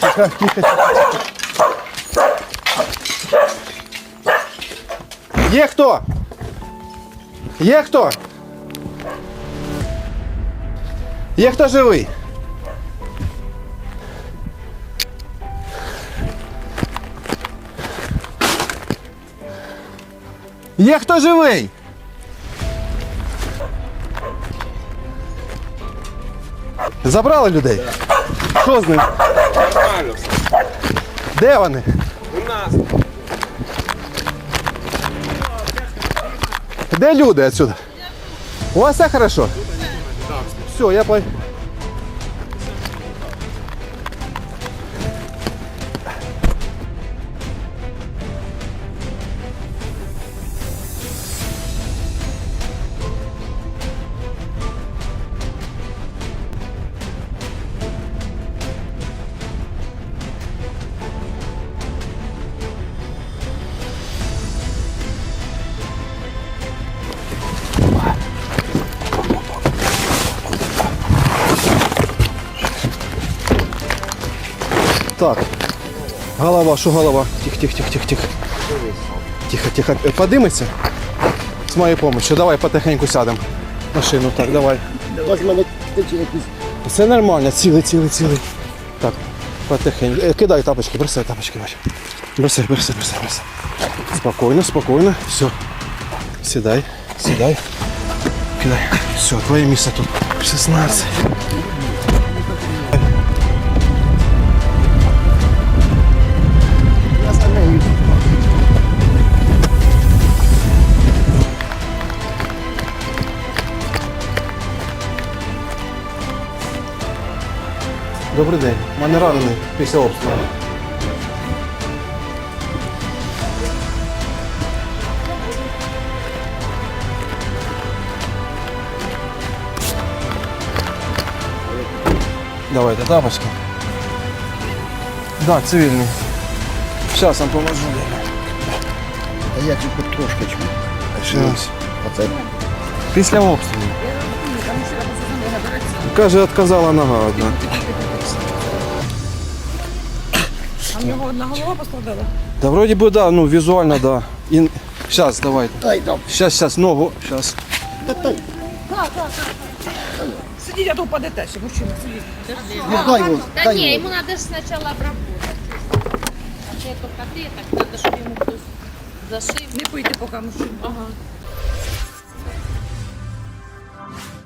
Тихо, тихо, тихо. Є хто? Є хто? Є хто живий? Є хто живий? Забрали людей? Що з ним? Нормально все. Де вони? У нас. Де люди отсюда? У вас все хорошо? Все, я по... Так. Голова, що голова? Тихо, тихо, тихо, тихо, тихо. Тихо, тихо. Е, Подимайся. З моєю допомогою. Давай потихеньку сядемо. Машину, так, давай. Ось мене тече якийсь. Все нормально, цілий, цілий, цілий. Так, потихеньку. Е, Кидай тапочки, бросай тапочки, бачу. Бросай, бросай, бросай, бросай. Спокійно, спокійно. Все. Сідай, сідай. Кидай. Все, твоє місце тут. 16. Добрий день. Мене ранений після обстрілу. Давайте тапочки. Да, цивільний. Зараз вам поможу. А я тільки трошки. Щас. Після обстрілу. Каже, відказала нога одна. А в нього одна голова пострадала? Да вроде бы да, ну визуально да. И... Сейчас, давай. дай дам. Сейчас, сейчас, ногу. Сейчас. Та дай. Сидіть, а то впадете ще, мужчина, сидіть. Ну дай його. Да Дай не, його. ему надо сначала обработать. А ты только ты, так надо, чтобы ему кто-то зашив. Не пийте поки, мужчина. Ага.